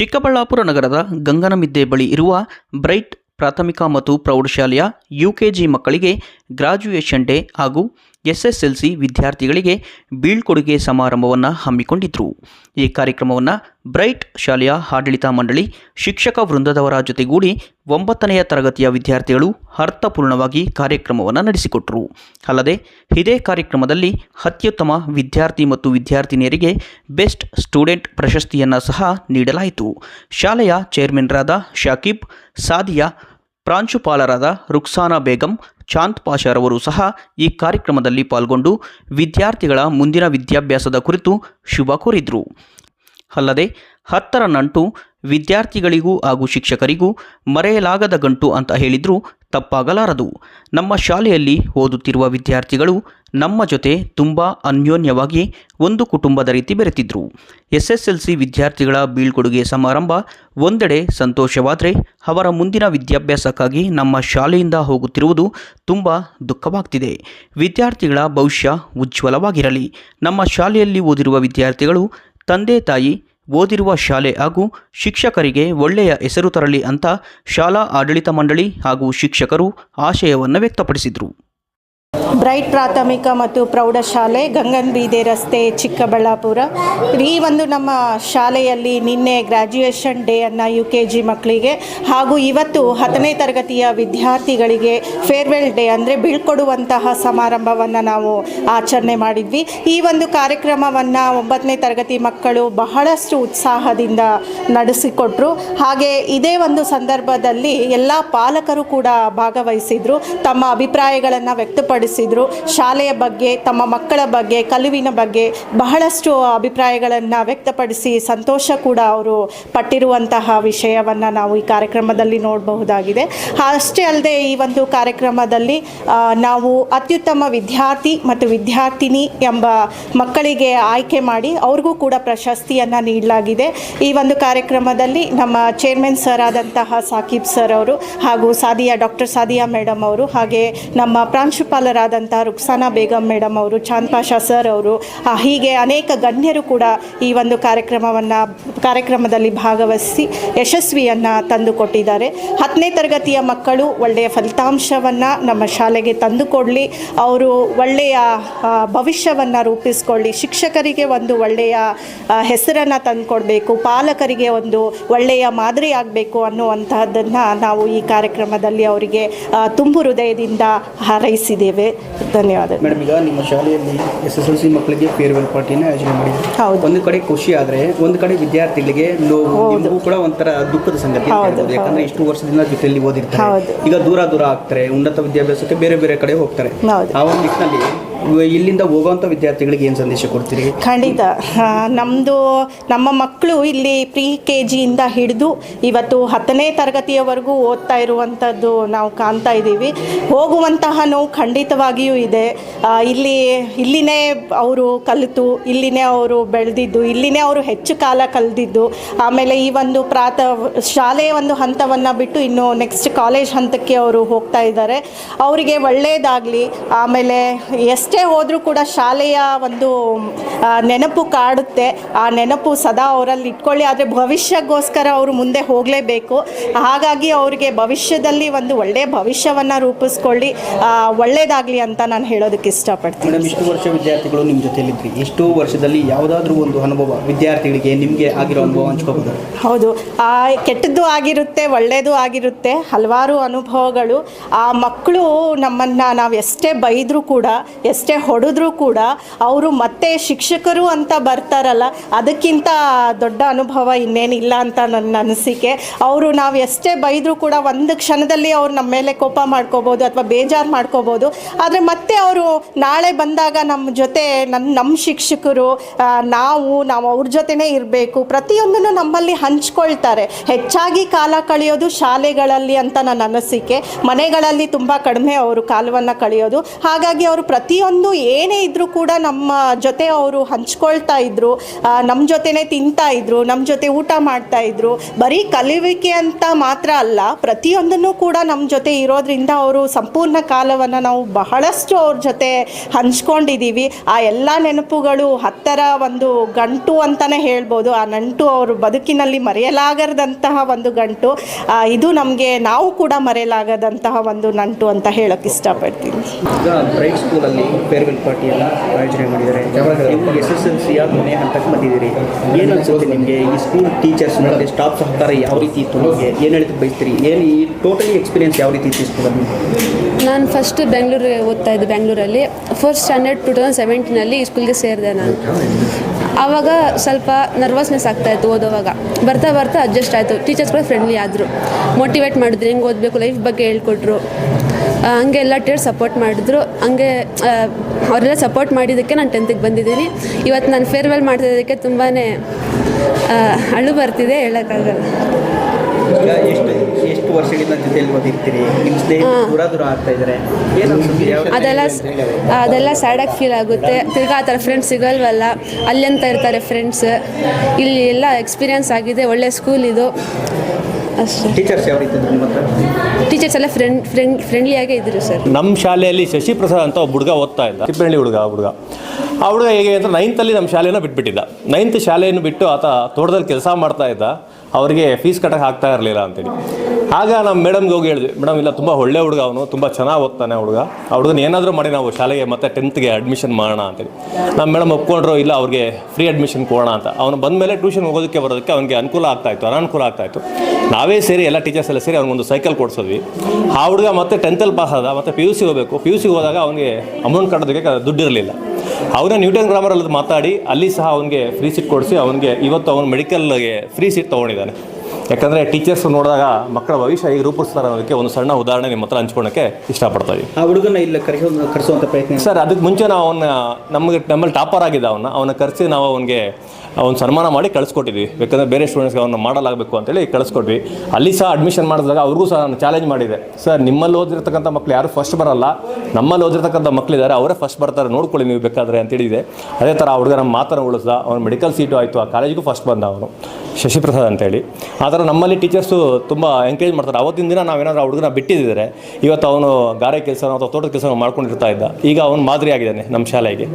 ಚಿಕ್ಕಬಳ್ಳಾಪುರ ನಗರದ ಗಂಗನಮಿದ್ದೆ ಬಳಿ ಇರುವ ಬ್ರೈಟ್ ಪ್ರಾಥಮಿಕ ಮತ್ತು ಪ್ರೌಢಶಾಲೆಯ ಯುಕೆಜಿ ಮಕ್ಕಳಿಗೆ ಗ್ರಾಜ್ಯುಯೇಷನ್ ಡೇ ಹಾಗೂ ಎಸ್ಎಸ್ಎಲ್ಸಿ ವಿದ್ಯಾರ್ಥಿಗಳಿಗೆ ಬೀಳ್ಕೊಡುಗೆ ಸಮಾರಂಭವನ್ನು ಹಮ್ಮಿಕೊಂಡಿದ್ದರು ಈ ಕಾರ್ಯಕ್ರಮವನ್ನು ಬ್ರೈಟ್ ಶಾಲೆಯ ಆಡಳಿತ ಮಂಡಳಿ ಶಿಕ್ಷಕ ವೃಂದದವರ ಜೊತೆಗೂಡಿ ಒಂಬತ್ತನೆಯ ತರಗತಿಯ ವಿದ್ಯಾರ್ಥಿಗಳು ಅರ್ಥಪೂರ್ಣವಾಗಿ ಕಾರ್ಯಕ್ರಮವನ್ನು ನಡೆಸಿಕೊಟ್ಟರು ಅಲ್ಲದೆ, ಇದೇ ಕಾರ್ಯಕ್ರಮದಲ್ಲಿ ಅತ್ಯುತ್ತಮ ವಿದ್ಯಾರ್ಥಿ ಮತ್ತು ವಿದ್ಯಾರ್ಥಿನಿಯರಿಗೆ ಬೆಸ್ಟ್ ಸ್ಟೂಡೆಂಟ್ ಪ್ರಶಸ್ತಿಯನ್ನು ಸಹ ನೀಡಲಾಯಿತು. ಶಾಲೆಯ ಚೇರ್ಮನ್ರಾದ ಶಾಕಿಬ್, ಸಾದಿಯಾ ಪ್ರಾಂಶುಪಾಲರಾದ ರುಕ್ಸಾನಾ ಬೇಗಂ, ಚಾಂದ್ ಪಾಷಾರವರು ಸಹ ಈ ಕಾರ್ಯಕ್ರಮದಲ್ಲಿ ಪಾಲ್ಗೊಂಡು ವಿದ್ಯಾರ್ಥಿಗಳ ಮುಂದಿನ ವಿದ್ಯಾಭ್ಯಾಸದ ಕುರಿತು ಶುಭ ಕೋರಿದರು. ಅಲ್ಲದೆ ಹತ್ತರ ನಂಟು ವಿದ್ಯಾರ್ಥಿಗಳಿಗೂ ಹಾಗೂ ಶಿಕ್ಷಕರಿಗೂ ಮರೆಯಲಾಗದ ಗಂಟು ಅಂತ ಹೇಳಿದರೂ ತಪ್ಪಾಗಲಾರದು. ನಮ್ಮ ಶಾಲೆಯಲ್ಲಿ ಓದುತ್ತಿರುವ ವಿದ್ಯಾರ್ಥಿಗಳು ನಮ್ಮ ಜೊತೆ ತುಂಬ ಅನ್ಯೋನ್ಯವಾಗಿ ಒಂದು ಕುಟುಂಬದ ರೀತಿ ಬೆರೆತಿದ್ರು. ಎಸ್ ಎಸ್ ಎಲ್ ಸಿ ವಿದ್ಯಾರ್ಥಿಗಳ ಬೀಳ್ಕೊಡುಗೆ ಸಮಾರಂಭ ಒಂದೆಡೆ ಸಂತೋಷವಾದರೆ ಅವರ ಮುಂದಿನ ವಿದ್ಯಾಭ್ಯಾಸಕ್ಕಾಗಿ ನಮ್ಮ ಶಾಲೆಯಿಂದ ಹೋಗುತ್ತಿರುವುದು ತುಂಬ ದುಃಖವಾಗ್ತಿದೆ. ವಿದ್ಯಾರ್ಥಿಗಳ ಭವಿಷ್ಯ ಉಜ್ವಲವಾಗಿರಲಿ. ನಮ್ಮ ಶಾಲೆಯಲ್ಲಿ ಓದಿರುವ ವಿದ್ಯಾರ್ಥಿಗಳು ತಂದೆ ತಾಯಿ ಓದಿರುವ ಶಾಲೆ ಹಾಗೂ ಶಿಕ್ಷಕರಿಗೆ ಒಳ್ಳೆಯ ಹೆಸರು ತರಲಿ ಅಂತ ಶಾಲಾ ಆಡಳಿತ ಮಂಡಳಿ ಹಾಗೂ ಶಿಕ್ಷಕರು ಆಶಯವನ್ನು ವ್ಯಕ್ತಪಡಿಸಿದರು. ಬ್ರೈಟ್ ಪ್ರಾಥಮಿಕ ಮತ್ತು ಪ್ರೌಢಶಾಲೆ ಗಂಗನ್ ಬೀದೆ ರಸ್ತೆ, ಚಿಕ್ಕಬಳ್ಳಾಪುರ. ಈ ಒಂದು ನಮ್ಮ ಶಾಲೆಯಲ್ಲಿ ನಿನ್ನೆ ಗ್ರ್ಯಾಜುಯೇಷನ್ ಡೇಯನ್ನು ಯು ಕೆ ಜಿ ಮಕ್ಕಳಿಗೆ ಹಾಗೂ ಇವತ್ತು ಹತ್ತನೇ ತರಗತಿಯ ವಿದ್ಯಾರ್ಥಿಗಳಿಗೆ ಫೇರ್ವೆಲ್ ಡೇ ಅಂದರೆ ಬೀಳ್ಕೊಡುವಂತಹ ಸಮಾರಂಭವನ್ನು ನಾವು ಆಚರಣೆ ಮಾಡಿದ್ವಿ. ಈ ಒಂದು ಕಾರ್ಯಕ್ರಮವನ್ನು ಒಂಬತ್ತನೇ ತರಗತಿ ಮಕ್ಕಳು ಬಹಳಷ್ಟು ಉತ್ಸಾಹದಿಂದ ನಡೆಸಿಕೊಟ್ರು. ಹಾಗೆ ಇದೇ ಒಂದು ಸಂದರ್ಭದಲ್ಲಿ ಎಲ್ಲ ಪಾಲಕರು ಕೂಡ ಭಾಗವಹಿಸಿದ್ರು. ತಮ್ಮ ಅಭಿಪ್ರಾಯಗಳನ್ನು ವ್ಯಕ್ತಪಡಿಸಿದ್ರು ಶಾಲೆಯ ಬಗ್ಗೆ, ತಮ್ಮ ಮಕ್ಕಳ ಬಗ್ಗೆ, ಕಲುವಿನ ಬಗ್ಗೆ ಬಹಳಷ್ಟು ಅಭಿಪ್ರಾಯಗಳನ್ನು ವ್ಯಕ್ತಪಡಿಸಿ ಸಂತೋಷ ಕೂಡ ಅವರು ಪಟ್ಟಿರುವಂತಹ ವಿಷಯವನ್ನು ನಾವು ಈ ಕಾರ್ಯಕ್ರಮದಲ್ಲಿ ನೋಡಬಹುದಾಗಿದೆ. ಅಷ್ಟೇ ಅಲ್ಲದೆ ಈ ಒಂದು ಕಾರ್ಯಕ್ರಮದಲ್ಲಿ ನಾವು ಅತ್ಯುತ್ತಮ ವಿದ್ಯಾರ್ಥಿ ಮತ್ತು ವಿದ್ಯಾರ್ಥಿನಿ ಎಂಬ ಮಕ್ಕಳಿಗೆ ಆಯ್ಕೆ ಮಾಡಿ ಅವ್ರಿಗೂ ಕೂಡ ಪ್ರಶಸ್ತಿಯನ್ನು ನೀಡಲಾಗಿದೆ. ಈ ಒಂದು ಕಾರ್ಯಕ್ರಮದಲ್ಲಿ ನಮ್ಮ ಚೇರ್ಮನ್ ಸರ್ ಆದಂತಹ ಸಾಕಿಬ್ ಸರ್ ಅವರು ಹಾಗೂ ಸಾದಿಯಾ, ಡಾಕ್ಟರ್ ಸಾದಿಯಾ ಮೇಡಮ್ ಅವರು ಹಾಗೆ ನಮ್ಮ ಪ್ರಾಂಶುಪಾಲರಾದಂಥ ರುಕ್ಸಾನಾ ಬೇಗಂ ಮೇಡಮ್ ಅವರು ಚಾಂದ್ ಪಾಷಾ ಸರ್ ಅವರು ಹೀಗೆ ಅನೇಕ ಗಣ್ಯರು ಕೂಡ ಈ ಒಂದು ಕಾರ್ಯಕ್ರಮವನ್ನು, ಕಾರ್ಯಕ್ರಮದಲ್ಲಿ ಭಾಗವಹಿಸಿ ಯಶಸ್ವಿಯನ್ನು ತಂದುಕೊಟ್ಟಿದ್ದಾರೆ. ಹತ್ತನೇ ತರಗತಿಯ ಮಕ್ಕಳು ಒಳ್ಳೆಯ ಫಲಿತಾಂಶವನ್ನು ನಮ್ಮ ಶಾಲೆಗೆ ತಂದುಕೊಡಲಿ. ಅವರು ಒಳ್ಳೆಯ ಭವಿಷ್ಯವನ್ನು ರೂಪಿಸ್ಕೊಳ್ಳಿ. ಶಿಕ್ಷಕರಿಗೆ ಒಂದು ಒಳ್ಳೆಯ ಹೆಸರನ್ನು ತಂದುಕೊಡ್ಬೇಕು. ಪಾಲಕರಿಗೆ ಒಂದು ಒಳ್ಳೆಯ ಮಾದರಿ ಆಗಬೇಕು ಅನ್ನುವಂತಹದ್ದನ್ನು ನಾವು ಈ ಕಾರ್ಯಕ್ರಮದಲ್ಲಿ ಅವರಿಗೆ ತುಂಬು ಹೃದಯದಿಂದ ಹಾರೈಸಿದ್ದೇವೆ. ಧನ್ಯವಾದ ಮೇಡಮ್ ಈಗ ನಿಮ್ಮ ಶಾಲೆಯಲ್ಲಿ ಎಸ್ ಎಸ್ ಎಲ್ ಸಿ ಮಕ್ಕಳಿಗೆ ಫೇರ್ವೆಲ್ ಪಾರ್ಟಿನ ಯೋಜನೆ ಮಾಡಿದ್ರು. ಹೌದು. ಒಂದು ಕಡೆ ಖುಷಿ ಆದ್ರೆ ಒಂದು ಕಡೆ ವಿದ್ಯಾರ್ಥಿಗಳಿಗೆ ನೋವು ನಿಮಗೂ ಕೂಡ ಒಂಥರ ದುಃಖದ ಸಂಗತಿ ಅಂತ ಹೇಳ್ಬೋದು. ಯಾಕಂದ್ರೆ ಇಷ್ಟು ವರ್ಷದಿಂದ ಜೊತೆಯಲ್ಲಿ ಓದಿರ್ತಾರೆ. ಹೌದು. ಈಗ ದೂರ ದೂರ ಆಗ್ತಾರೆ ಉನ್ನತ ವಿದ್ಯಾಭ್ಯಾಸಕ್ಕೆ ಬೇರೆ ಬೇರೆ ಕಡೆ ಹೋಗ್ತಾರೆ. ಹೌದು. ಆ ಒಂದು ನಿಟ್ಟಿನಲ್ಲಿ ಇವ- ಇಲ್ಲಿಂದ ಹೋಗುವಂತ ವಿದ್ಯಾರ್ಥಿಗಳಿಗೆ ಏನು ಸಂದೇಶ ಕೊಡ್ತೀರಿ? ಖಂಡಿತ. ನಮ್ಮದು ನಮ್ಮ ಮಕ್ಕಳು ಇಲ್ಲಿ ಪ್ರಿ ಕೆ ಜಿಯಿಂದ ಹಿಡಿದು ಇವತ್ತು ಹತ್ತನೇ ತರಗತಿಯವರೆಗೂ ಓದ್ತಾ ಇರುವಂಥದ್ದು ನಾವು ಕಾಣ್ತಾ ಇದ್ದೀವಿ. ಹೋಗುವಂತಹ ನೋವು ಖಂಡಿತವಾಗಿಯೂ ಇದೆ. ಇಲ್ಲಿ ಇಲ್ಲಿನೇ ಅವರು ಕಲಿತು ಇಲ್ಲಿನೇ ಅವರು ಬೆಳೆದಿದ್ದು ಇಲ್ಲಿನೇ ಅವರು ಹೆಚ್ಚು ಕಾಲ ಕಳೆದಿದ್ದು ಆಮೇಲೆ ಈ ಒಂದು ಪ್ರಾತ ಶಾಲೆಯ ಒಂದು ಹಂತವನ್ನು ಬಿಟ್ಟು ಇನ್ನು ನೆಕ್ಸ್ಟ್ ಕಾಲೇಜ್ ಹಂತಕ್ಕೆ ಅವರು ಹೋಗ್ತಾ ಇದ್ದಾರೆ. ಅವರಿಗೆ ಒಳ್ಳೆಯದಾಗಲಿ ಆಮೇಲೆ ಎಷ್ಟೇ ಹೋದರೂ ಕೂಡ ಶಾಲೆಯ ಒಂದು ನೆನಪು ಕಾಡುತ್ತೆ. ಆ ನೆನಪು ಸದಾ ಅವರಲ್ಲಿ ಇಟ್ಕೊಳ್ಳಿ ಆದರೆ ಭವಿಷ್ಯಕ್ಕೋಸ್ಕರ ಅವರು ಮುಂದೆ ಹೋಗಲೇಬೇಕು. ಹಾಗಾಗಿ ಅವರಿಗೆ ಭವಿಷ್ಯದಲ್ಲಿ ಒಂದು ಒಳ್ಳೆಯ ಭವಿಷ್ಯವನ್ನು ರೂಪಿಸ್ಕೊಳ್ಳಿ ಆ, ಒಳ್ಳೆಯದಾಗಲಿ ಅಂತ ನಾನು ಹೇಳೋದಕ್ಕೆ ಇಷ್ಟಪಡ್ತೀನಿ. ಮೇಡಮ್ ಇಷ್ಟು ವರ್ಷ ವಿದ್ಯಾರ್ಥಿಗಳು ನಿಮ್ಮ ಜೊತೆಯಲ್ಲಿದ್ರಿ. ಎಷ್ಟು ವರ್ಷದಲ್ಲಿ ಯಾವುದಾದ್ರೂ ಒಂದು ಅನುಭವ ವಿದ್ಯಾರ್ಥಿಗಳಿಗೆ ನಿಮಗೆ ಆಗಿರೋ ಅನುಭವ ಹಂಚ್ಕೋಬೋದು? ಹೌದು. ಆ ಕೆಟ್ಟದ್ದು ಆಗಿರುತ್ತೆ ಒಳ್ಳೆಯದು ಆಗಿರುತ್ತೆ. ಹಲವಾರು ಅನುಭವಗಳು. ಆ ಮಕ್ಕಳು ನಮ್ಮನ್ನು ನಾವು ಎಷ್ಟೇ ಬೈದರೂ ಕೂಡ ಎಷ್ಟೇ ಹೊಡೆದ್ರೂ ಕೂಡ ಅವರು ಮತ್ತೆ ಶಿಕ್ಷಕರು ಅಂತ ಬರ್ತಾರಲ್ಲ ಅದಕ್ಕಿಂತ ದೊಡ್ಡ ಅನುಭವ ಇನ್ನೇನಿಲ್ಲ ಅಂತ ನನ್ನ ಅನಿಸಿಕೆ. ಅವರು ನಾವು ಎಷ್ಟೇ ಬೈದರೂ ಕೂಡ ಒಂದು ಕ್ಷಣದಲ್ಲಿ ಅವ್ರು ನಮ್ಮ ಮೇಲೆ ಕೋಪ ಮಾಡ್ಕೋಬೋದು ಅಥವಾ ಬೇಜಾರು ಮಾಡ್ಕೋಬೋದು. ಆದರೆ ಮತ್ತೆ ಅವರು ನಾಳೆ ಬಂದಾಗ ನಮ್ಮ ಜೊತೆ ನನ್ನ ನಮ್ಮ ಶಿಕ್ಷಕರು ನಾವು ನಾವು ಅವ್ರ ಜೊತೆನೇ ಇರಬೇಕು. ಪ್ರತಿಯೊಂದನ್ನು ನಮ್ಮಲ್ಲಿ ಹಂಚ್ಕೊಳ್ತಾರೆ. ಹೆಚ್ಚಾಗಿ ಕಾಲ ಕಳೆಯೋದು ಶಾಲೆಗಳಲ್ಲಿ ಅಂತ ನನ್ನ ಅನಿಸಿಕೆ. ಮನೆಗಳಲ್ಲಿ ತುಂಬ ಕಡಿಮೆ ಅವರು ಕಾಲವನ್ನು ಕಳೆಯೋದು. ಹಾಗಾಗಿ ಅವರು ಪ್ರತಿಯೊಂದು ಏನೇ ಇದ್ದರೂ ಕೂಡ ನಮ್ಮ ಜೊತೆ ಅವರು ಹಂಚ್ಕೊಳ್ತಾ ಇದ್ರು. ನಮ್ಮ ಜೊತೆನೇ ತಿಂತಾ ಇದ್ರು ನಮ್ಮ ಜೊತೆ ಊಟ ಮಾಡ್ತಾ ಇದ್ರು. ಬರೀ ಕಲಿಯುವಿಕೆ ಅಂತ ಮಾತ್ರ ಅಲ್ಲ, ಪ್ರತಿಯೊಂದನ್ನು ಕೂಡ ನಮ್ಮ ಜೊತೆ ಇರೋದ್ರಿಂದ ಅವರು ಸಂಪೂರ್ಣ ಕಾಲವನ್ನು ನಾವು ಬಹಳಷ್ಟು ಅವ್ರ ಜೊತೆ ಹಂಚ್ಕೊಂಡಿದ್ದೀವಿ ಆ ಎಲ್ಲ ನೆನಪುಗಳು ಹತ್ತರ ಒಂದು ಗಂಟು ಅಂತಲೇ ಹೇಳ್ಬೋದು. ಆ ನಂಟು ಅವರು ಬದುಕಿನಲ್ಲಿ ಮರೆಯಲಾಗದಂತಹ ಒಂದು ಗಂಟು. ಇದು ನಮಗೆ ನಾವು ಕೂಡ ಮರೆಯಲಾಗದಂತಹ ಒಂದು ನಂಟು ಅಂತ ಹೇಳೋಕ್ಕೆ ಇಷ್ಟಪಡ್ತೀನಿ. ಈಗ ಬ್ರೈಟ್ ಸ್ಕೂಲಲ್ಲಿ ಫೇರ್ವೆಲ್ ಪಾರ್ಟಿಯನ್ನು ಆಯೋಜನೆ ಮಾಡಿದ್ದಾರೆ. ನೀವು ಎಸ್ ಎಸ್ ಎಲ್ ಸಿಯ ಕೊನೆ ಹಂತಕ್ಕೆ ಬಂದಿದ್ದೀರಿ. ಏನು ಅನ್ಸುತ್ತೆ ನಿಮಗೆ? ಈ ಸ್ಕೂಲ್ ಟೀಚರ್ಸ್ ಮತ್ತು ಸ್ಟಾಫ್ ಸಹಕಾರ ಯಾವ ರೀತಿ ಇತ್ತು ನಿಮಗೆ? ಏನು ಹೇಳಿದ್ರು ಬಯಸ್ತೀರಿ? ಏನು ಈ ಟೋಟಲಿ ಎಕ್ಸ್ಪೀರಿಯನ್ಸ್ ಯಾವ ರೀತಿ ಇತ್ತು ಈ ಸ್ಕೂಲಲ್ಲಿ ನಾನು ಫಸ್ಟ್ ಬೆಂಗಳೂರಿಗೆ ಓದ್ತಾ ಇದ್ದೆ ಬೆಂಗಳೂರಲ್ಲಿ. ಫಸ್ಟ್ ಸ್ಟ್ಯಾಂಡರ್ಡ್ ಟು ತೌಸಂಡ್ ಸೆವೆಂಟೀನಲ್ಲಿ ಸ್ಕೂಲ್ಗೆ ಸೇರಿದೆ ನಾನು. ಆವಾಗ ಸ್ವಲ್ಪ ನರ್ವಸ್ನೆಸ್ ಆಗ್ತಾಯಿತ್ತು ಓದೋವಾಗ. ಬರ್ತಾ ಬರ್ತಾ ಅಡ್ಜಸ್ಟ್ ಆಯಿತು. ಟೀಚರ್ಸ್ ಕೂಡ ಫ್ರೆಂಡ್ಲಿ ಆದರು. ಮೋಟಿವೇಟ್ ಮಾಡಿದ್ರು. ಹೆಂಗೆ ಓದಬೇಕು? ಲೈಫ್ ಬಗ್ಗೆ ಹೇಳ್ಕೊಟ್ರು. ಹಂಗೆ ಎಲ್ಲ ಟೀಚರ್ ಸಪೋರ್ಟ್ ಮಾಡಿದ್ರು. ಹಂಗೆ ಅವರೆಲ್ಲ ಸಪೋರ್ಟ್ ಮಾಡಿದ್ದಕ್ಕೆ ನಾನು ಟೆಂತಿಗೆ ಬಂದಿದ್ದೀನಿ. ಇವತ್ತು ನಾನು ಫೇರ್ವೆಲ್ ಮಾಡ್ತಿದ್ದಕ್ಕೆ ತುಂಬಾ ಅಳು ಬರ್ತಿದೆ ಹೇಳೋಕ್ಕಾಗಲ್ಲ. ವರ್ಷಗಳಿಂದ ಜೊತೆಯಲ್ಲಿ ಓದಿರ್ತೀರಿ ನಿಮ್ಮ ಸ್ನೇಹಿತರು ದೂರ ದೂರ ಆಗ್ತಾ ಇದ್ದಾರೆ ಅದೆಲ್ಲ ಅದೆಲ್ಲ ಸ್ಯಾಡಾಗಿ ಫೀಲ್ ಆಗುತ್ತೆ. ತಿರ್ಗಾ ಆ ಥರ ಫ್ರೆಂಡ್ಸ್ ಸಿಗಲ್ವಲ್ಲ ಅಲ್ಲಿ ಅಂತ ಇರ್ತಾರೆ ಫ್ರೆಂಡ್ಸ್ ಇಲ್ಲಿ ಎಲ್ಲ ಎಕ್ಸ್ಪೀರಿಯನ್ಸ್ ಆಗಿದೆ ಒಳ್ಳೆ ಸ್ಕೂಲ್ ಇದು. ಅಷ್ಟೇ. ಟೀಚರ್ಸ್ ಯಾವ ರೀತಿ ಇದ್ರು ನಿಮ್ಮ ಹತ್ರ? ಟೀಚರ್ಸ್ ಎಲ್ಲ ಫ್ರೆಂಡ್ ಫ್ರೆಂಡ್ ಫ್ರೆಂಡ್ಲಿಯಾಗೇ ಇದ್ದರು ಸರ್ ನಮ್ಮ ಶಾಲೆಯಲ್ಲಿ ಶಶಿ ಪ್ರಸಾದ್ ಅಂತ ಒಬ್ಬ ಹುಡುಗ ಓದ್ತಾ ಇದ್ದ. ತಿಪ್ಪನಹಳ್ಳಿ ಹುಡುಗ ಆ ಹುಡುಗ. ಆ ಹುಡುಗ ಹೇಗೆ ಅಂದರೆ ನೈನ್ತಲ್ಲಿ ನಮ್ಮ ಶಾಲೆನ ಬಿಟ್ಬಿಟ್ಟಿದ್ದ. ನೈನ್ತ್ ಶಾಲೆಯನ್ನು ಬಿಟ್ಟು ಆತ ತೋಟದಲ್ಲಿ ಕೆಲಸ ಮಾಡ್ತಾ ಇದ್ದ. ಅವರಿಗೆ ಫೀಸ್ ಕಟ್ಟಕ್ಕೆ ಆಗ್ತಾ ಇರಲಿಲ್ಲ ಅಂತೇಳಿ. ಆಗ ನಮ್ಮ ಮೇಡಮ್ಗೆ ಹೋಗಿ ಹೇಳಿದ್ವಿ ಮೇಡಮ್ ಇಲ್ಲ, ತುಂಬ ಒಳ್ಳೆ ಹುಡುಗ ಅವನು, ತುಂಬ ಚೆನ್ನಾಗಿ ಓದ್ತಾನೆ ಹುಡುಗ. ಆ ಹುಡುಗನ ಏನಾದರೂ ಮಾಡಿ ನಾವು ಶಾಲೆಗೆ ಮತ್ತೆ ಟೆಂತ್ಗೆ ಅಡ್ಮಿಷನ್ ಮಾಡೋಣ ಅಂತೇಳಿ. ನಮ್ಮ ಮೇಡಮ್ ಒಪ್ಕೊಂಡ್ರು, ಇಲ್ಲ, ಅವ್ರಿಗೆ ಫ್ರೀ ಅಡ್ಮಿಷನ್ ಕೊಡೋಣ ಅಂತ. ಅವನು ಬಂದ ಮೇಲೆ ಟ್ಯೂಷನ್ ಹೋಗೋದಕ್ಕೆ ಬರೋದಕ್ಕೆ ಅವನಿಗೆ ಅನುಕೂಲ ಆಗ್ತಾಯಿತ್ತು ಅನಾನುಕೂಲ ಆಗ್ತಾ ಇತ್ತು. ನಾವೇ ಸೇರಿ ಎಲ್ಲ ಟೀಚರ್ಸ್ ಎಲ್ಲ ಸೇರಿ ಅವ್ನಿಗೊಂದು ಸೈಕಲ್ ಕೊಡಿಸಿದ್ವಿ. ಆ ಹುಡುಗ ಮತ್ತೆ ಟೆಂತಲ್ಲಿ ಪಾಸ್ ಆದ, ಮತ್ತೆ ಪಿ ಯು ಸಿ ಹೋಗಬೇಕು. ಪಿ ಯು ಸಿ ಹೋದಾಗ ಅವನಿಗೆ ಅಮೌಂಟ್ ಕಟ್ಟೋದಕ್ಕೆ ದುಡ್ಡು ಇರಲಿಲ್ಲ ಅವನ ನ್ಯೂಟನ್ ಗ್ರಾಮರಲ್ಲಿ ಮಾತಾಡಿ, ಅಲ್ಲಿ ಸಹ ಅವನಿಗೆ ಫ್ರೀ ಸೀಟ್ ಕೊಡಿಸಿ, ಅವನಿಗೆ ಇವತ್ತು ಅವನು ಮೆಡಿಕಲ್ಗೆ ಫ್ರೀ ಸೀಟ್ ತೊಗೊಂಡಿದ್ದಾನೆ. ಯಾಕಂದರೆ ಟೀಚರ್ಸ್ ನೋಡಿದಾಗ ಮಕ್ಕಳ ಭವಿಷ್ಯ ಹೇಗೆ ರೂಪಿಸ್ತಾರೆ ಅನ್ನೋದಕ್ಕೆ ಒಂದು ಸಣ್ಣ ಉದಾಹರಣೆ ನಿಮ್ಮ ಹತ್ರ ಹಂಚ್ಕೊಳಕ್ಕೆ ಇಷ್ಟಪಡ್ತಾ ಆ ಹುಡುಗನ ಇಲ್ಲ ಕರೆಸೋ ಕರೆಸುವಂಥ ಪ್ರಯತ್ನ ಸರ್ ಅದಕ್ಕೆ ಮುಂಚೆ ನಾವು ಅವನ್ನ ನಮಗೆ ನಮ್ಮಲ್ಲಿ ಟಾಪರ್ ಆಗಿದ್ದ ಅವನ್ನ. ಅವನ ಕರೆಸಿ ನಾವು ಅವನಿಗೆ ಅವ್ನು ಸನ್ಮಾನ ಮಾಡಿ ಕಳಿಸ್ಕೊಟ್ಟಿದ್ವಿ. ಯಾಕಂದರೆ ಬೇರೆ ಸ್ಟೂಡೆಂಟ್ಸ್ಗೆ ಅವನ್ನ ಮಾಡಲಾಗಬೇಕು ಅಂತೇಳಿ ಕಳಿಸ್ಕೊಟ್ವಿ. ಅಲ್ಲಿ ಸಹ ಅಡ್ಮಿಷನ್ ಮಾಡಿದಾಗ ಅವ್ರಿಗೂ ಸಹ ನಾನು ಚಾಲೆಂಜ್ ಮಾಡಿದೆ. ಸರ್ ನಿಮ್ಮಲ್ಲಿ ಓದಿರ್ತಕ್ಕಂಥ ಮಕ್ಳು ಯಾರು ಫಸ್ಟ್ ಬರಲ್ಲ. ನಮ್ಮಲ್ಲಿ ಓದಿರ್ತಕ್ಕಂಥ ಮಕ್ಕಳಿದ್ದಾರೆ ಅವರೇ ಫಸ್ಟ್ ಬರ್ತಾರೆ. ನೋಡ್ಕೊಳ್ಳಿ ನೀವು ಬೇಕಾದರೆ ಅಂತೇಳಿದೆ ಅದೇ ಥರ ಆ ಹುಡುಗ ನಮ್ಮ ಮಾತನ್ನು ಉಳಿಸ್ದ. ಅವ್ನು ಮೆಡಿಕಲ್ ಸೀಟು ಆಯಿತು. ಆ ಕಾಲೇಜಿಗೂ ಫಸ್ಟ್ ಬಂದ ಅವನು. ಶಶಿಪ್ರಸಾದ್ ಅಂತೇಳಿ. ಆ ಥರ ನಮ್ಮಲ್ಲಿ ಟೀಚರ್ಸು ತುಂಬ ಎಂಕರೇಜ್ ಮಾಡ್ತಾರೆ. ಅವತ್ತಿನ ದಿನ ನಾವೇನಾದರೂ ಹುಡುಗನ ಬಿಟ್ಟಿದ್ದರೆ ಇವತ್ತು ಅವನು ಗಾರೆ ಕೆಲಸ ಅಥವಾ ತೋಟದ ಕೆಲಸ ಮಾಡ್ಕೊಂಡಿರ್ತಾ ಇದ್ದ. ಈಗ ಅವನು ಮಾದರಿ ಆಗಿದ್ದಾನೆ ನಮ್ಮ ಶಾಲೆಗೆ.